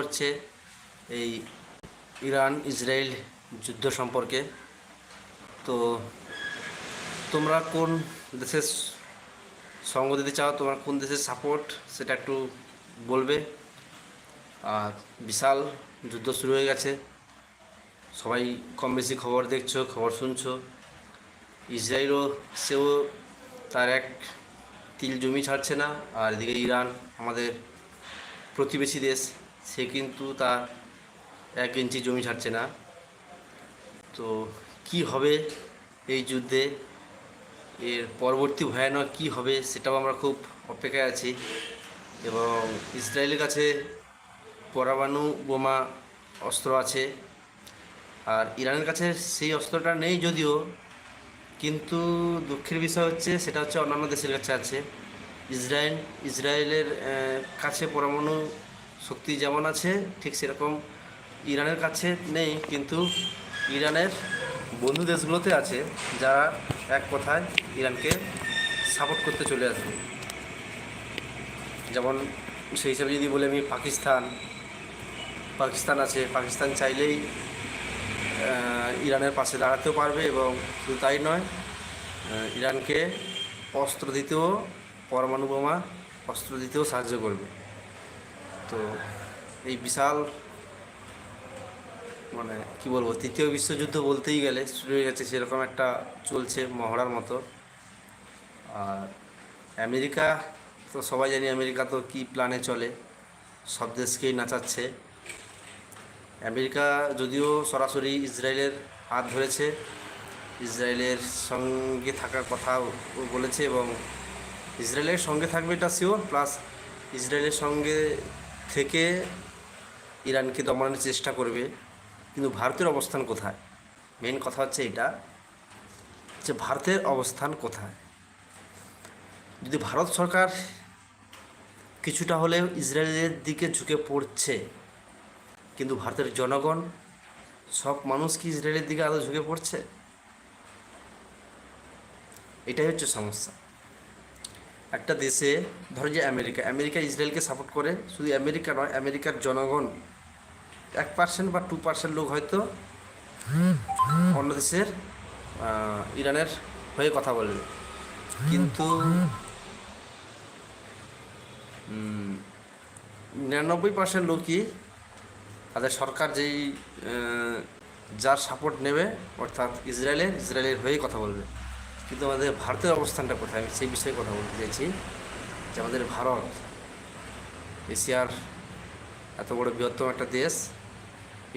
হচ্ছে এই Iran Israel যুদ্ধ সম্পর্কে। তো তোমরা কোন দেশের সঙ্গ দিতে চাও, তোমরা কোন দেশের সাপোর্ট সেটা একটু বলবে। আর বিশাল যুদ্ধ শুরু হয়ে গেছে। সবাই কম বেশি খবর দেখছ, খবর শুনছো। ইসরায়েলও, সেও তার এক তিল জমি ছাড়ছে না। আর এদিকে ইরান, আমাদের প্রতিবেশী দেশ। সে কিন্তু তার এক ইঞ্চি জমি ছাড়ছে না। তো কি হবে এই যুদ্ধে? এর পরবর্তী ভয়ানক কি হবে সেটাও আমরা খুব অপেক্ষায় আছি এবং ইসরায়েলের কাছে পরমাণু বোমা অস্ত্র আছে আর ইরানের কাছে সেই অস্ত্রটা নেই যদিও, কিন্তু দুঃখের বিষয় হচ্ছে সেটা হচ্ছে অন্যান্য দেশের কাছে আছে। ইসরায়েল, ইসরায়েলের কাছে পরমাণু শক্তি যেমন আছে, ঠিক সেরকম ইরানের কাছে নেই, কিন্তু ইরানের বন্ধু দেশগুলোতে আছে যারা এক কথায় ইরানকে সাপোর্ট করতে চলে আসবে। যেমন সেই হিসাবে যদি বলি আমি পাকিস্তান পাকিস্তান আছে, পাকিস্তান চাইলেই ইরানের পাশে দাঁড়াতেও পারবে এবং শুধু তাই নয় ইরানকে অস্ত্র দিতেও, পরমাণু বোমা অস্ত্র দিতেও সাহায্য করবে। তো এই বিশাল মানে কি বলব, তৃতীয় বিশ্বযুদ্ধ বলতেই গেলে, শুরু হয়ে গেছে সেরকম একটা চলছে মহড়ার মতো। আর আমেরিকা, তো সবাই জানি আমেরিকা তো কী প্ল্যানে চলে, সব দেশকেই নাচাচ্ছে। আমেরিকা যদিও সরাসরি ইসরায়েলের হাত ধরেছে, ইসরায়েলের সঙ্গে থাকার কথা বলেছে এবং ইসরায়েলের সঙ্গে থাকবে এটা শিওর প্লাস ইসরায়েলের সঙ্গে থেকে ইরানকে দমানোর চেষ্টা করবে, কিন্তু ভারতের অবস্থান কোথায়? মেন কথা হচ্ছে এটা যে ভারতের অবস্থান কোথায়? যদি ভারত সরকার কিছুটা হলেও ইসরায়েলের দিকে ঝুঁকে পড়ছে, কিন্তু ভারতের জনগণ, সব মানুষ কি ইসরায়েলের দিকে আদৌ ঝুঁকে পড়ছে? এটাই হচ্ছে সমস্যা। একটা দেশে, ধরো যে আমেরিকা আমেরিকা ইসরায়েলকে সাপোর্ট করে, শুধু আমেরিকা নয়, আমেরিকার জনগণ এক পার্সেন্ট বা টু পার্সেন্ট লোক হয়তো অন্য দেশের ইরানের হয়ে কথা বলবে কিন্তু নিরানব্বই পার্সেন্ট লোকই তাদের সরকার যেই যার সাপোর্ট নেবে, অর্থাৎ ইসরায়েলের ইসরায়েলের হয়েই কথা বলবে। কিন্তু আমাদের ভারতের অবস্থানটা কোথায়? আমি সেই বিষয়ে কথা বলতে চাইছি যে আমাদের ভারত, এশিয়ার এত বড় বৃহত্তম একটা দেশ,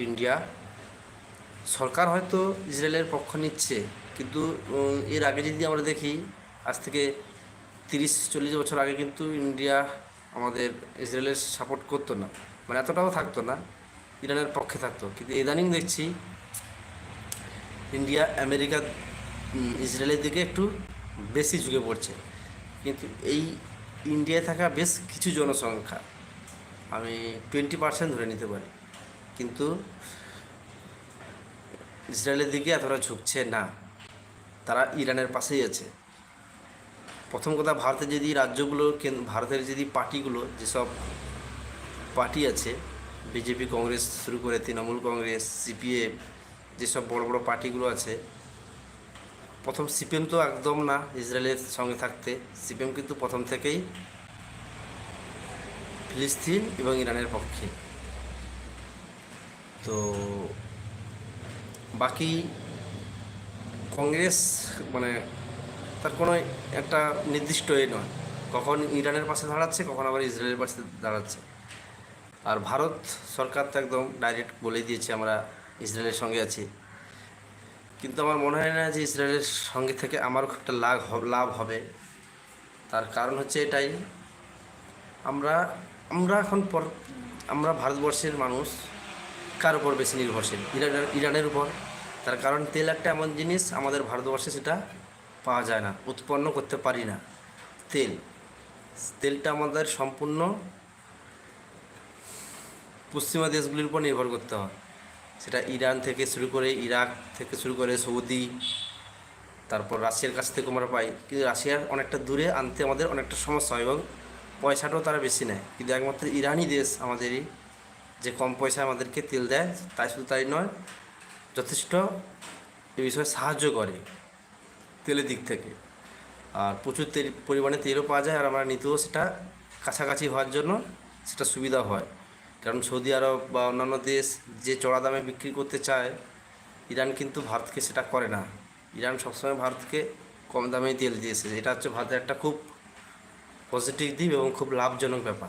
ইন্ডিয়া। সরকার হয়তো ইসরায়েলের পক্ষ নিচ্ছে, কিন্তু এর আগে যদি আমরা দেখি, আজ থেকে তিরিশ, চল্লিশ বছর আগে কিন্তু ইন্ডিয়া আমাদের ইসরায়েলের সাপোর্ট করতো না। মানে এতটাও থাকতো না, ইরানের পক্ষে থাকতো। কিন্তু ইদানিং দেখছি, ইন্ডিয়া, আমেরিকা ইসরায়েলের দিকে একটু বেশি ঝুঁকে পড়ছে। কিন্তু এই ইন্ডিয়ায় থাকা বেশ কিছু জনসংখ্যা, আমি টোয়েন্টি পার্সেন্ট ধরে নিতে পারি। কিন্তু ইসরায়েলের দিকে এতটা ঝুঁকছে না। তারা ইরানের পাশেই আছে। প্রথম কথা, ভারতের যদি রাজ্যগুলো ভারতের যদি পার্টিগুলো, যেসব পার্টি আছে, বিজেপি, কংগ্রেস শুরু করে তৃণমূল কংগ্রেস, সিপিএম, যেসব বড় বড় পার্টিগুলো আছে প্রথম সিপিএম তো একদম না ইসরায়েলের সঙ্গে থাকতে। সিপিএম কিন্তু প্রথম থেকেই ফিলিস্তিন এবং ইরানের পক্ষে। তো বাকি কংগ্রেস মানে তার কোনো একটা নির্দিষ্ট এ নয়। কখন ইরানের পাশে দাঁড়াচ্ছে, কখন আবার ইসরায়েলের পাশে দাঁড়াচ্ছে। আর ভারত সরকার তো একদম ডাইরেক্ট বলে দিয়েছে, আমরা ইসরায়েলের সঙ্গে আছি। কিন্তু আমার মনে হয় না যে ইসরায়েলের সঙ্গে থেকে আমার খুব একটা লাভ লাভ হবে। তার কারণ হচ্ছে এটাই, আমরা আমরা এখন পর, আমরা ভারতবর্ষের মানুষ কার উপর বেশি নির্ভরশীল? ইরানের ইরানের উপর। তার কারণ তেল একটা এমন জিনিস, আমাদের ভারতবর্ষে সেটা পাওয়া যায় না, উৎপন্ন করতে পারি না। তেল, তেলটা আমাদের সম্পূর্ণ পশ্চিমা দেশগুলির উপর নির্ভর করতে হয়। সেটা ইরান থেকে শুরু করে ইরাক থেকে শুরু করে সৌদি, তারপর রাশিয়ার কাছ থেকে আমরা পাই। কিন্তু রাশিয়ার অনেকটা দূরে আনতে আমাদের অনেকটা সমস্যা হয় এবং পয়সাটাও তারা বেশি নেয়। কিন্তু একমাত্র ইরানই দেশ আমাদেরই যে কম পয়সায় আমাদেরকে তেল দেয়, তাই শুধু তাই নয়, যথেষ্ট এ বিষয়ে সাহায্য করে তেলের দিক থেকে। আর প্রচুর তেল, পরিমাণে তেলও পাওয়া যায় আর আমরা নিতেও সেটা কাছাকাছি হওয়ার জন্য সেটা সুবিধা হয়। কারণ সৌদি আরব বা অন্যান্য দেশ যে চড়া দামে বিক্রি করতে চায়, ইরান কিন্তু ভারতকে সেটা করে না। ইরান সবসময় ভারতকে কম দামেই তেল দিয়েছে। এটা হচ্ছে ভারতের একটা খুব পজিটিভ দিক এবং খুব লাভজনক ব্যাপার।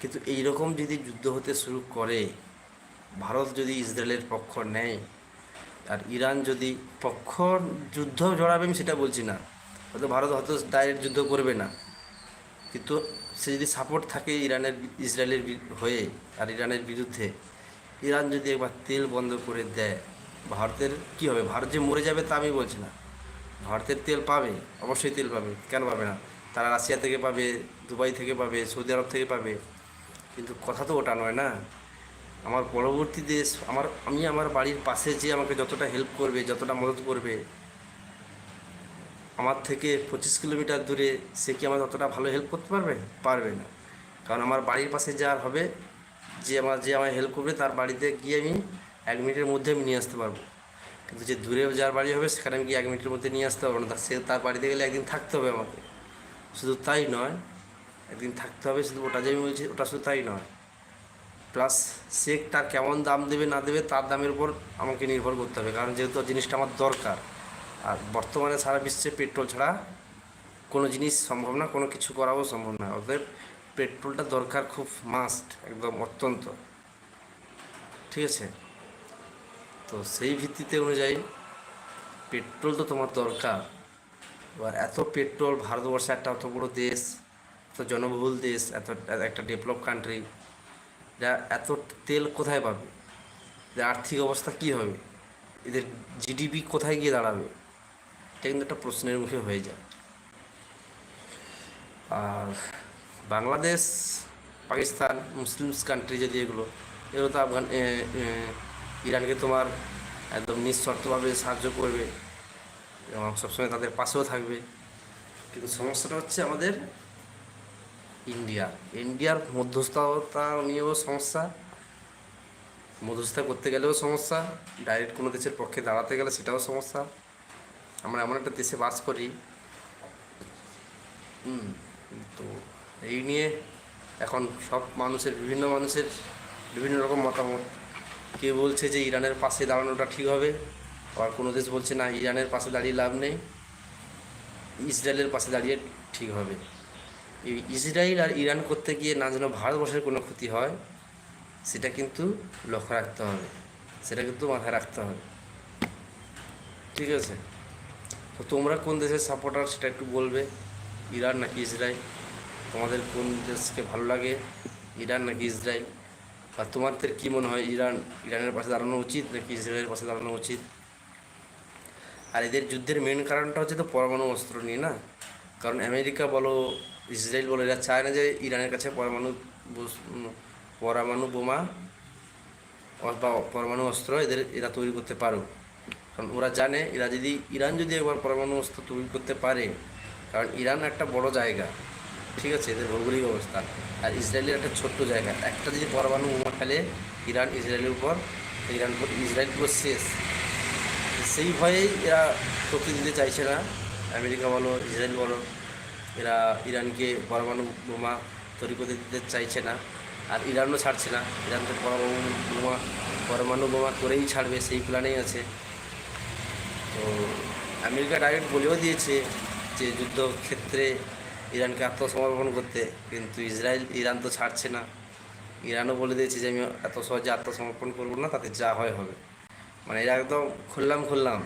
কিন্তু এই রকম যদি যুদ্ধ হতে শুরু করে, ভারত যদি ইসরায়েলের পক্ষ নেয়, আর ইরান যদি পক্ষ যুদ্ধ জড়াবে আমি সেটা বলছি না। হয়তো ভারত হয়তো ডাইরেক্ট যুদ্ধ করবে না। কিন্তু সে যদি সাপোর্ট থাকে ইরানের ইসরায়েলের হয়ে আর ইরানের বিরুদ্ধে, ইরান যদি একবার তেল বন্ধ করে দেয়, ভারতের কি হবে? ভারত যে মরে যাবে তা আমি বলছি না। ভারতের তেল পাবে, অবশ্যই তেল পাবে। কেন পাবে না? তারা রাশিয়া থেকে পাবে, দুবাই থেকে পাবে, সৌদি আরব থেকে পাবে। কিন্তু কথা তো ওটা নয় না। আমার পরবর্তী দেশ, আমার, আমি আমার বাড়ির পাশে যে আমাকে যতটা হেল্প করবে, যতটা মদত করবে আমার থেকে পঁচিশ কিলোমিটার দূরে সে কি আমার অতটা ভালো হেল্প করতে পারবে? পারবে না। কারণ আমার বাড়ির পাশে যার হবে, যে আমার, যে আমায় হেল্প করবে, তার বাড়িতে গিয়ে আমি এক মিনিটের মধ্যে আমি নিয়ে আসতে পারব। কিন্তু যে দূরে যার বাড়ি হবে, সেখানে আমি গিয়ে এক মিনিটের মধ্যে নিয়ে আসতে পারব না। সে তার বাড়িতে গেলে একদিন থাকতে হবে আমাকে। শুধু তাই নয়, একদিন থাকতে হবে, শুধু ওটা যে আমি বলছি, ওটা শুধু তাই নয়। প্লাস সে তার কেমন দাম দেবে, না দেবে, তার দামের উপর আমাকে নির্ভর করতে হবে। কারণ যেহেতু জিনিসটা আমার দরকার আর বর্তমানে সারা বিশ্বে পেট্রোল ছাড়া কোনো জিনিস সম্ভব না, কোনো কিছু করাও সম্ভব না। অতএব পেট্রোলটা দরকার খুব মাস্ট একদম অত্যন্ত। ঠিক আছে? তো সেই ভিত্তিতে অনুযায়ী পেট্রোল তো তোমার দরকার। এবার এত পেট্রোল, ভারতবর্ষ একটা অত বড় দেশ, এত জনবহুল দেশ, এত একটা ডেভেলপ কান্ট্রি যা এত তেল কোথায় পাবে? আর্থিক অবস্থা কী হবে? এদের জিডিপি কোথায় গিয়ে দাঁড়াবে? এটা কিন্তু একটা প্রশ্নের মুখে হয়ে যায়। আর বাংলাদেশ, পাকিস্তান, মুসলিমস কান্ট্রি যদি এগুলো এগুলো তো আফগান ইরানকে তোমার একদম নিঃশর্তভাবে সাহায্য করবে এবং সবসময় তাদের পাশেও থাকবে। কিন্তু সমস্যাটা হচ্ছে আমাদের ইন্ডিয়া। ইন্ডিয়ার মধ্যস্থতা নিয়েও সমস্যা, মধ্যস্থতা করতে গেলেও সমস্যা ডাইরেক্ট কোনো দেশের পক্ষে দাঁড়াতে গেলে সেটাও সমস্যা। আমরা এমন একটা দেশে বাস করি। তো এই নিয়ে এখন সব মানুষের, বিভিন্ন মানুষের বিভিন্ন রকম মতামত। কেউ বলছে যে ইরানের পাশে দাঁড়ানোটা ঠিক হবে, আবার কোনো দেশ বলছে না, ইরানের পাশে দাঁড়িয়ে লাভ নেই। ইসরায়েলের পাশে দাঁড়িয়ে ঠিক হবে। এই ইসরায়েল আর ইরান করতে গিয়ে না যেন ভারতবর্ষের কোনো ক্ষতি হয়, সেটা কিন্তু লক্ষ্য রাখতে হবে। সেটা কিন্তু মাথায় রাখতে হবে। ঠিক আছে? তো তোমরা কোন দেশের সাপোর্টার সেটা একটু বলবে? ইরান নাকি ইসরায়েল? তোমাদের কোন দেশকে ভালো লাগে? ইরান নাকি ইসরায়েল? আর তোমাদের কী মনে হয়, ইরান, ইরানের পাশে দাঁড়ানো উচিত নাকি ইসরায়েলের পাশে দাঁড়ানো উচিত? আর এদের যুদ্ধের মেন কারণটা হচ্ছে তো পরমাণু অস্ত্র নিয়ে না? কারণ আমেরিকা বলো, ইসরায়েল বলো, এরা চায় না যে ইরানের কাছে পরমাণু পরমাণু বোমা বা পরমাণু অস্ত্র এদের, এরা তৈরি করতে পারুক। কারণ ওরা জানে, এরা যদি, ইরান যদি একবার পরমাণু অস্ত্র তৈরি করতে পারে, কারণ ইরান একটা বড় জায়গা, ঠিক আছে, এদের ভৌগোলিক অবস্থান আর ইসরায়েলের একটা ছোট্ট জায়গা, একটা যদি পরমাণু বোমা ফেলে, ইরান ইসরায়েলের উপর ইরান ইসরায়েল পুরো শেষ। সেই ভয়েই এরা শক্তি দিতে চাইছে না, আমেরিকা বলো, ইসরায়েল বলো, এরা ইরানকে পরমাণু বোমা তৈরি করতে দিতে চাইছে না, আর ইরানও ছাড়ছে না, ইরান তো পরমাণু বোমা পরমাণু বোমা করেই ছাড়বে, সেই প্ল্যানেই আছে। আমেরিকা ডাইরেক্ট বলেও দিয়েছে যে যুদ্ধক্ষেত্রে ইরানকে আত্মসমর্পণ করতে, কিন্তু ইসরায়েল, ইরান তো ছাড়ছে না। ইরানও বলে দিয়েছে যে আমি এত সহজে আত্মসমর্পণ করব না, তাতে যা হয় হবে। মানে এরা একদম খুললাম খুললাম,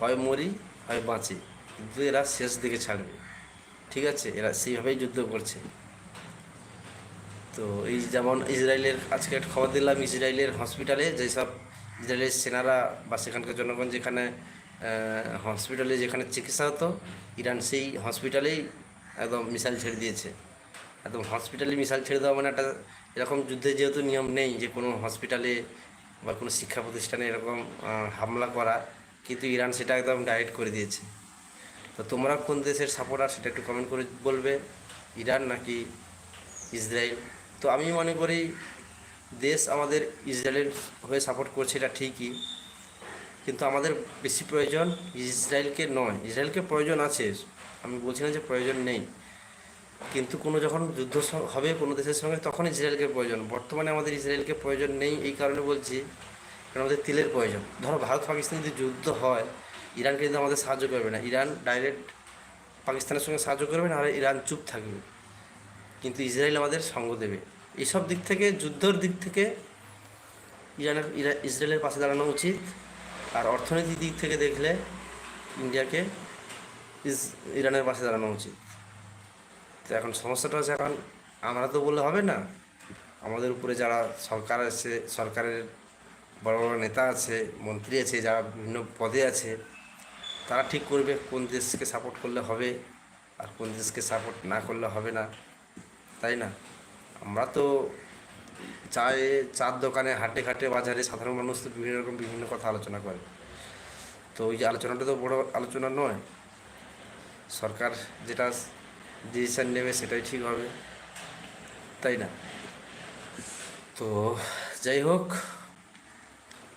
হয় মরি, হয় বাঁচি, কিন্তু এরা শেষ দিকে ছাড়বে। ঠিক আছে? এরা সেইভাবেই যুদ্ধ করছে। তো এই যেমন ইসরায়েলের, আজকে একটা খবর দিলাম, ইসরায়েলের হসপিটালে যেসব ইসরায়েলের সেনারা বা সেখানকার জনগণ যেখানে হসপিটালে যেখানে চিকিৎসা হতো, ইরান সেই হসপিটালেই একদম মিসাইল ছেড়ে দিয়েছে। একদম হসপিটালে মিসাইল ছেড়ে দেওয়া মানে একটা এরকম যুদ্ধে যেহেতু নিয়ম নেই যে কোনো হসপিটালে বা কোনো শিক্ষা প্রতিষ্ঠানে এরকম হামলা করা, কিন্তু ইরান সেটা একদম ডাইরেক্ট করে দিয়েছে। তো তোমরা কোন দেশের সাপোর্টার সেটা একটু কমেন্ট করে বলবে, ইরান নাকি ইসরায়েল? তো আমি মনে করি দেশ আমাদের ইসরায়েলের হয়ে সাপোর্ট করছে এটা ঠিকই কিন্তু আমাদের বেশি প্রয়োজন ইসরায়েলকে নয়। ইসরায়েলকে প্রয়োজন আছে। আমি বলছি না যে প্রয়োজন নেই। কিন্তু কোনো যখন যুদ্ধ হবে কোনো দেশের সঙ্গে, তখন ইসরায়েলকে প্রয়োজন। বর্তমানে আমাদের ইসরায়েলকে প্রয়োজন নেই এই কারণে বলছি, কারণ আমাদের তেলের প্রয়োজন। ধরো ভারত পাকিস্তান যদি যুদ্ধ হয় ইরান কিন্তু আমাদের সাহায্য করবে না। ইরান ডাইরেক্ট পাকিস্তানের সঙ্গে সাহায্য করবে, না আর ইরান চুপ থাকবে। কিন্তু ইসরায়েল আমাদের সঙ্গ দেবে। এইসব দিক থেকে, যুদ্ধর দিক থেকে, ইরানের, ইরা- ইসরায়েলের পাশে দাঁড়ানো উচিত। আর অর্থনৈতিক দিক থেকে দেখলে ইন্ডিয়াকে ইস, ইরানের পাশে দাঁড়ানো উচিত। তো এখন সমস্যাটা হচ্ছে এখন আমরা তো বললে হবে না। আমাদের উপরে যারা সরকার আছে, সরকারের বড় বড় নেতা আছে, মন্ত্রী আছে, যারা বিভিন্ন পদে আছে, তারা ঠিক করবে কোন দেশকে সাপোর্ট করলে হবে আর কোন দেশকে সাপোর্ট না করলে হবে না। তাই না? আমরা তো চায়ে, চার দোকানে হাটে ঘাটে বাজারে সাধারণ মানুষ তো বিভিন্ন রকম বিভিন্ন কথা আলোচনা করে। তো ওই আলোচনাটা তো বড় আলোচনা নয়। সরকার যেটা ডিসিশান নেবে সেটাই ঠিক হবে, তাই না? তো যাই হোক,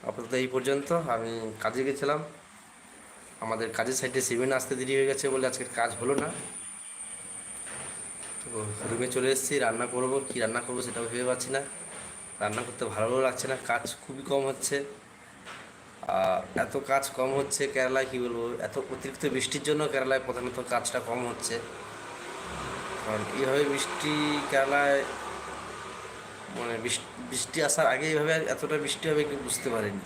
আপাতত এই পর্যন্ত আমি কাজে গেছিলাম। আমাদের কাজের সাইডে সিমেন্ট আসতে দেরি হয়ে গেছে বলে আজকের কাজ হলো না। তো রুমে চলে এসেছি, রান্না করব। কি রান্না করব সেটাও ভেবে পাচ্ছি না। রান্না করতে ভালো লাগছে না, কাজ খুবই কম হচ্ছে। এত কাজ কম হচ্ছে কেরালায়, কী বলব? এত অতিরিক্ত বৃষ্টির জন্য কেরালায় প্রধানত কাজটা কম হচ্ছে। কারণ এইভাবে বৃষ্টি কেরালায় মানে বৃষ্টি আসার আগে এইভাবে এতটা বৃষ্টি হবে কেউ বুঝতে পারেনি।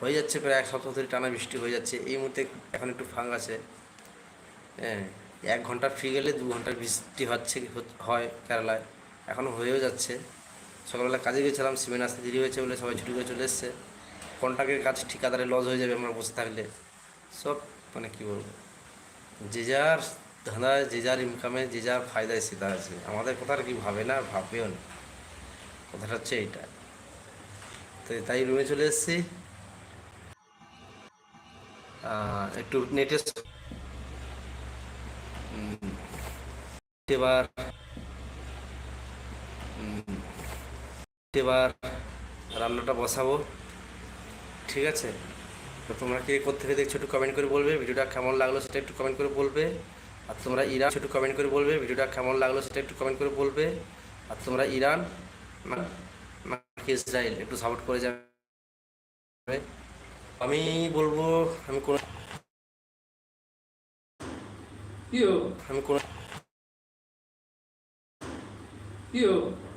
হয়ে যাচ্ছে প্রায় এক সপ্তাহ ধরে টানা বৃষ্টি হয়ে যাচ্ছে। এই মুহূর্তে এখন একটু ফাঁক আছে। হ্যাঁ। এক ঘণ্টা ফ্রি গেলে দু ঘণ্টার বৃষ্টি হচ্ছে হয় কেরালায়। এখনও হয়েও যাচ্ছে। সকালবেলা কাজে গেছিলাম সিমেন্ট আসতে দেরি হয়েছে বলে সবাই ছুটি করে চলে এসছে। কন্ট্রাক্টের কাজ ঠিকাদারে লস হয়ে যাবে আমরা বসে থাকলে সব মানে কী বলব? যে যার ধাঁধায় যে যার ইনকামে যে যার ফায়দায় সেটা আছে। আমাদের কথা আর কি ভাবে না ভাববেও না। কথাটা হচ্ছে এইটা। তো তাই রুমে চলে এসেছি। একটু নেটে উম, এবার এবার রান্নাটা বসাবো। ঠিক আছে? তো তোমরা কে থেকে দেখছ একটু কমেন্ট করে বলবে। ভিডিওটা কেমন লাগল সেটা একটু কমেন্ট করে বলবে। আর তোমরা ইরান একটু কমেন্ট করে বলবে। ভিডিওটা কেমন লাগল সেটা একটু কমেন্ট করে বলবে। আর তোমরা ইরান ইসরায়েল একটু সাপোর্ট করে যাবে। আমি বলব, আমি কোনো Io, আমি কোনো io,